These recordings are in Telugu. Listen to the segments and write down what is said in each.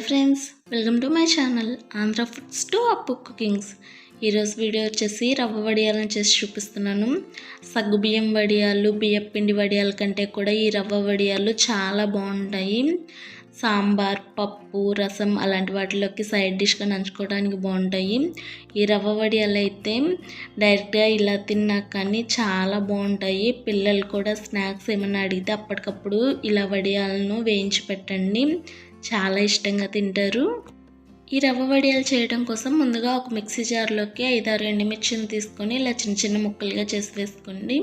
Hello friends welcome to my channel Andhra foods to Appu cookings. ఈరోజు వీడియో వచ్చేసి రవ్వ వడియాలను చేసి చూపిస్తున్నాను. సగ్గు బియ్యం వడియాలు బియ్యం పిండి వడియాల కంటే కూడా ఈ రవ్వ వడియాలు చాలా బాగుంటాయి. సాంబార్ పప్పు రసం అలాంటి వాటిలోకి సైడ్ డిష్గా నంచుకోవడానికి బాగుంటాయి. ఈ రవ్వ వడియాలు అయితే డైరెక్ట్గా ఇలా తిన్నా కానీ చాలా బాగుంటాయి. పిల్లలు కూడా స్నాక్స్ ఏమైనా అడిగితే అప్పటికప్పుడు ఇలా వడియాలను వేయించి పెట్టండి. చాలా ఇష్టంగా తింటారు. ఈ రవ్వ వడియాలు చేయడం కోసం ముందుగా ఒక మిక్సీ జార్లోకి ఐదారు ఎండుమిర్చిని తీసుకొని ఇలా చిన్న చిన్న ముక్కలుగా చేసి వేసుకోండి.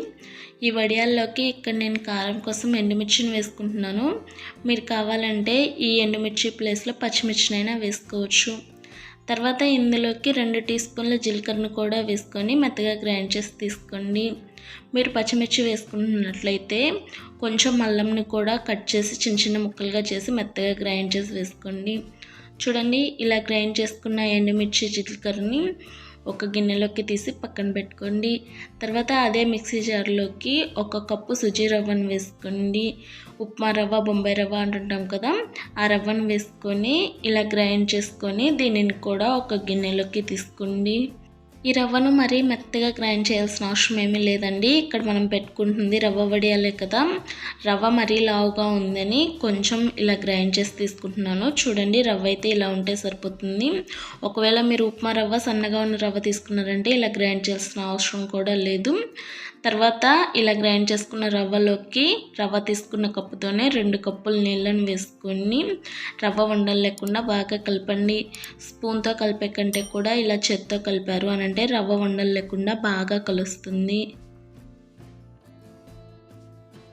ఈ వడియాల్లోకి ఇక్కడ నేను కారం కోసం ఎండుమిర్చిని వేసుకుంటున్నాను. మీరు కావాలంటే ఈ ఎండుమిర్చి ప్లేస్లో పచ్చిమిర్చినైనా వేసుకోవచ్చు. తర్వాత ఇందులోకి రెండు టీ స్పూన్ల జీలకర్రను కూడా వేసుకొని మెత్తగా గ్రైండ్ చేసి తీసుకోండి. మీరు పచ్చిమిర్చి వేసుకుంటున్నట్లయితే కొంచెం అల్లంని కూడా కట్ చేసి చిన్న చిన్న ముక్కలుగా చేసి మెత్తగా గ్రైండ్ చేసి వేసుకోండి. చూడండి ఇలా గ్రైండ్ చేసుకున్న ఎండుమిర్చి జీలకర్రని ఒక గిన్నెలోకి తీసి పక్కన పెట్టుకోండి. తర్వాత అదే మిక్సీ జార్లోకి ఒక కప్పు సుజీ రవ్వను వేసుకోండి. ఉప్మా రవ్వ బొంబాయి రవ్వ అంటుంటాం కదా ఆ రవ్వను వేసుకొని ఇలా గ్రైండ్ చేసుకొని దీనిని కూడా ఒక గిన్నెలోకి తీసుకోండి. ఈ రవ్వను మరీ మెత్తగా గ్రైండ్ చేయాల్సిన అవసరం ఏమీ లేదండి. ఇక్కడ మనం పెట్టుకుంటుంది రవ్వ వడియాలే కదా. రవ్వ మరీ లావుగా ఉందని కొంచెం ఇలా గ్రైండ్ చేసి తీసుకుంటున్నాను. చూడండి రవ్వ అయితే ఇలా ఉంటే సరిపోతుంది. ఒకవేళ మీరు ఉప్మా రవ్వ సన్నగా ఉన్న రవ్వ తీసుకున్నారంటే ఇలా గ్రైండ్ చేయాల్సిన అవసరం కూడా లేదు. తర్వాత ఇలా గ్రైండ్ చేసుకున్న రవ్వలోకి రవ్వ తీసుకున్న కప్పుతోనే రెండు కప్పులు నీళ్ళని వేసుకొని రవ్వ ఉండలు లేకుండా బాగా కలపండి. స్పూన్తో కలిపే కంటే కూడా ఇలా చేత్తో కలిపారు అని అంటే రవ్వ ఉండలు లేకుండా బాగా కలుస్తుంది.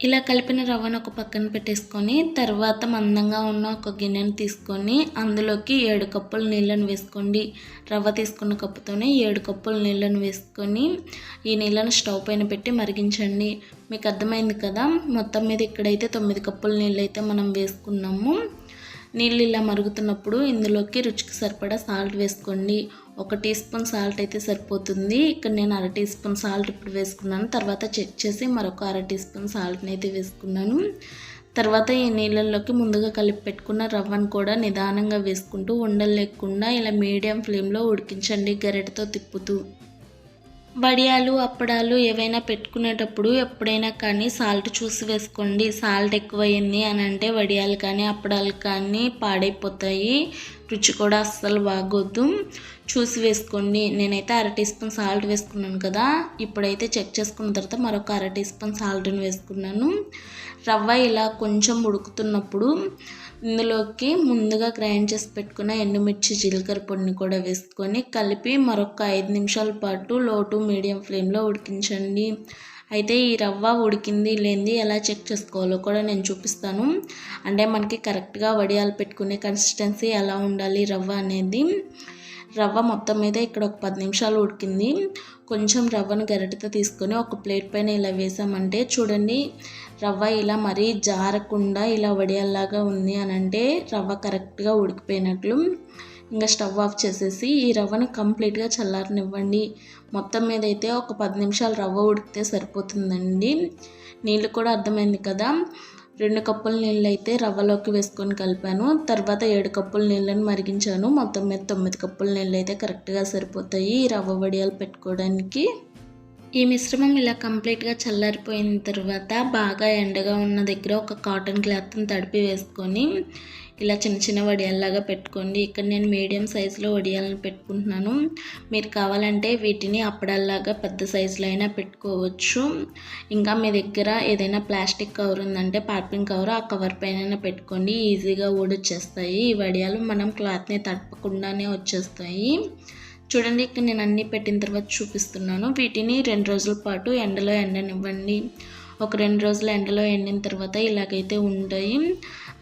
ఇలా కలిపిన రవ్వను ఒక పక్కన పెట్టేసుకొని తర్వాత మందంగా ఉన్న ఒక గిన్నెను తీసుకొని అందులోకి ఏడు కప్పులు నీళ్ళను వేసుకోండి. రవ్వ తీసుకున్న కప్పుతోనే ఏడు కప్పులు నీళ్ళను వేసుకొని ఈ నీళ్ళను స్టవ్ పైన పెట్టి మరిగించండి. మీకు అర్థమైంది కదా? మొత్తం మీద ఇక్కడైతే తొమ్మిది కప్పుల నీళ్ళు అయితే మనం వేసుకున్నాము. నీళ్ళు ఇలా మరుగుతున్నప్పుడు ఇందులోకి రుచికి సరిపడా సాల్ట్ వేసుకోండి. ఒక టీ స్పూన్ సాల్ట్ అయితే సరిపోతుంది. ఇక్కడ నేను అర టీ స్పూన్ సాల్ట్ ఇప్పుడు వేసుకున్నాను. తర్వాత చెక్ చేసి మరొక అర టీ స్పూన్ సాల్ట్ని అయితే వేసుకున్నాను. తర్వాత ఈ నీళ్ళల్లోకి ముందుగా కలిపి పెట్టుకున్న రవ్వను కూడా నిదానంగా వేసుకుంటూ ఉండలు లేకుండా ఇలా మీడియం ఫ్లేమ్లో ఉడికించండి గరిటతో తిప్పుతూ. వడియాలు అప్పడాలు ఏవైనా పెట్టుకునేటప్పుడు ఎప్పుడైనా కానీ సాల్ట్ చూసి వేసుకోండి. సాల్ట్ ఎక్కువైంది అని అంటే వడియాలు కానీ అప్పడాలు కానీ పాడైపోతాయి. రుచి కూడా అస్సలు బాగోద్దు చూసి వేసుకోండి. నేనైతే అర టీ స్పూన్ సాల్ట్ వేసుకున్నాను కదా. ఇప్పుడైతే చెక్ చేసుకున్న తర్వాత మరొక అర టీ స్పూన్ సాల్ట్ని వేసుకున్నాను. రవ్వ ఇలా కొంచెం ఉడుకుతున్నప్పుడు ఇందులోకి ముందుగా గ్రైండ్ చేసి పెట్టుకున్న ఎండుమిర్చి జీలకర్ర పొడిని కూడా వేసుకొని కలిపి మరొక ఐదు నిమిషాల పాటు లో టు మీడియం ఫ్లేమ్లో ఉడికించండి. అయితే ఈ రవ్వ ఉడికింది లేనిది ఎలా చెక్ చేసుకోవాలో కూడా నేను చూపిస్తాను. అంటే మనకి కరెక్ట్గా వడియాలు పెట్టుకునే కన్సిస్టెన్సీ ఎలా ఉండాలి రవ్వ అనేది. రవ్వ మొత్తం మీద ఇక్కడ ఒక పది నిమిషాలు ఉడికింది. కొంచెం రవ్వను గరిటతో తీసుకొని ఒక ప్లేట్ పైన ఇలా వేసామంటే చూడండి రవ్వ ఇలా మరీ జారకుండా ఇలా వడియాల్లాగా ఉంది అని అంటే రవ్వ కరెక్ట్గా ఉడికిపోయినట్లు. ఇంకా స్టవ్ ఆఫ్ చేసేసి ఈ రవ్వను కంప్లీట్గా చల్లారనివ్వండి. మొత్తం మీద అయితే ఒక పది నిమిషాలు రవ్వ ఉడికితే సరిపోతుందండి. నీళ్ళు కూడా అర్థమైంది కదా? రెండు కప్పుల నీళ్ళు అయితే రవ్వలోకి వేసుకొని కలిపాను. తర్వాత ఏడు కప్పుల నీళ్ళని మరిగించాను. మొత్తం మీద తొమ్మిది కప్పుల నీళ్ళు అయితే కరెక్ట్గా సరిపోతాయి రవ్వ వడియాలు పెట్టుకోవడానికి. ఈ మిశ్రమం ఇలా కంప్లీట్గా చల్లారిపోయిన తర్వాత బాగా ఎండగా ఉన్న దగ్గర ఒక కాటన్ క్లాత్ని తడిపి వేసుకొని ఇలా చిన్న చిన్న వడియాల్లాగా పెట్టుకోండి. ఇక్కడ నేను మీడియం సైజులో వడియాలను పెట్టుకుంటున్నాను. మీరు కావాలంటే వీటిని అప్పడాల్లాగా పెద్ద సైజులో అయినా పెట్టుకోవచ్చు. ఇంకా మీ దగ్గర ఏదైనా ప్లాస్టిక్ కవర్ ఉందంటే పార్పింగ్ కవర్ ఆ కవర్ పైన పెట్టుకోండి. ఈజీగా ఊడొచ్చేస్తాయి. ఈ వడియాలు మనం క్లాత్ని తడపకుండానే వచ్చేస్తాయి. చూడండి ఇక్కడ నేను అన్నీ పెట్టిన తర్వాత చూపిస్తున్నాను. వీటిని రెండు రోజుల పాటు ఎండలో ఎండనివ్వండి. ఒక రెండు రోజులు ఎండలో ఎండిన తర్వాత ఇలాగైతే ఉంటాయి.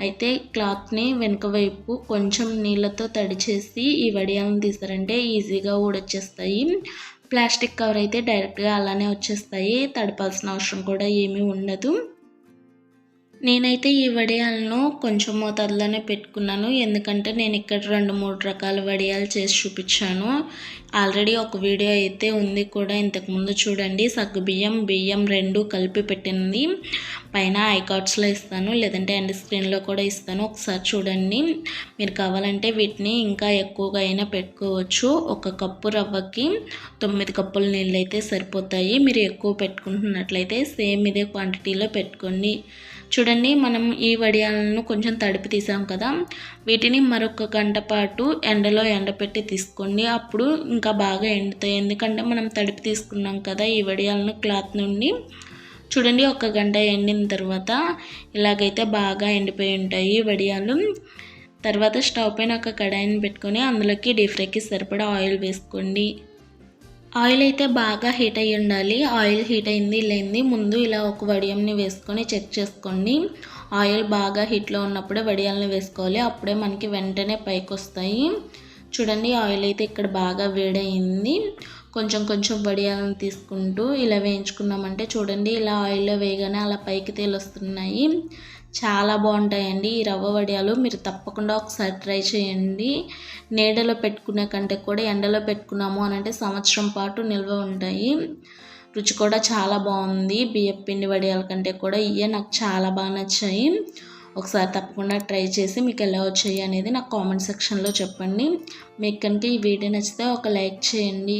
అయితే క్లాత్ని వెనుక వైపు కొంచెం నీళ్ళతో తడిచేసి ఈ వడియాలను తీసారంటే ఈజీగా ఊడొచ్చేస్తాయి. ప్లాస్టిక్ కవర్ అయితే డైరెక్ట్గా అలానే వచ్చేస్తాయి. తడపాల్సిన అవసరం కూడా ఏమీ ఉండదు. నేనైతే ఈ వడియాలను కొంచెం మోతాదులోనే పెట్టుకున్నాను. ఎందుకంటే నేను ఇక్కడ రెండు మూడు రకాల వడియాలు చేసి చూపించాను. ఆల్రెడీ ఒక వీడియో అయితే ఉంది కూడా ఇంతకుముందు చూడండి. సగ్గు బియ్యం బియ్యం రెండు కలిపి పెట్టింది. పైన ఐ కార్డ్స్లో ఇస్తాను లేదంటే ఎండ్ స్క్రీన్లో కూడా ఇస్తాను. ఒకసారి చూడండి. మీరు కావాలంటే వీటిని ఇంకా ఎక్కువగా అయినా పెట్టుకోవచ్చు. ఒక కప్పు రవ్వకి తొమ్మిది కప్పుల నీళ్ళు అయితే సరిపోతాయి. మీరు ఎక్కువ పెట్టుకుంటున్నట్లయితే సేమ్ ఇదే క్వాంటిటీలో పెట్టుకోండి. చూడండి మనం ఈ వడియాలను కొంచెం తడిపి తీసాం కదా. వీటిని మరొక గంట పాటు ఎండలో ఎండపెట్టి తీసుకోండి. అప్పుడు ఇంకా బాగా ఎండుతాయి. ఎందుకంటే మనం తడిపి తీసుకున్నాం కదా ఈ వడియాలను క్లాత్ నుండి. చూడండి ఒక గంట ఎండిన తర్వాత ఇలాగైతే బాగా ఎండిపోయి ఉంటాయి వడియాలు. తర్వాత స్టవ్ పైన ఒక కడాయిని పెట్టుకొని అందులోకి డీప్ ఫ్రైకి సరిపడా ఆయిల్ వేసుకోండి. ఆయిల్ అయితే బాగా హీట్ అయ్యి ఉండాలి. ఆయిల్ హీట్ అయింది లేనిది ముందు ఇలా ఒక వడియంని వేసుకొని చెక్ చేసుకోండి. ఆయిల్ బాగా హీట్లో ఉన్నప్పుడే వడియాలని వేసుకోవాలి. అప్పుడే మనకి వెంటనే పైకి వస్తాయి చూడండి ఆయిల్ అయితే ఇక్కడ బాగా వేడయింది. కొంచెం కొంచెం వడియాలను తీసుకుంటూ ఇలా వేయించుకున్నామంటే చూడండి ఇలా ఆయిల్లో వేయగానే అలా పైకి తేలొస్తున్నాయి. చాలా బాగుంటాయండి ఈ రవ్వ వడియాలు. మీరు తప్పకుండా ఒకసారి ట్రై చేయండి. నీడలో పెట్టుకునే కంటే కూడా ఎండలో పెట్టుకున్నాము అని అంటే సంవత్సరం పాటు నిల్వ ఉంటాయి. రుచి కూడా చాలా బాగుంది. బియ్యం పిండి వడియాల కంటే కూడా ఇవే నాకు చాలా బాగా నచ్చాయి. ఒకసారి తప్పకుండా ట్రై చేసి మీకు ఎలా వచ్చాయి అనేది నాకు కామెంట్ సెక్షన్లో చెప్పండి. మీకు కనుక ఈ వీడియో నచ్చితే ఒక లైక్ చేయండి.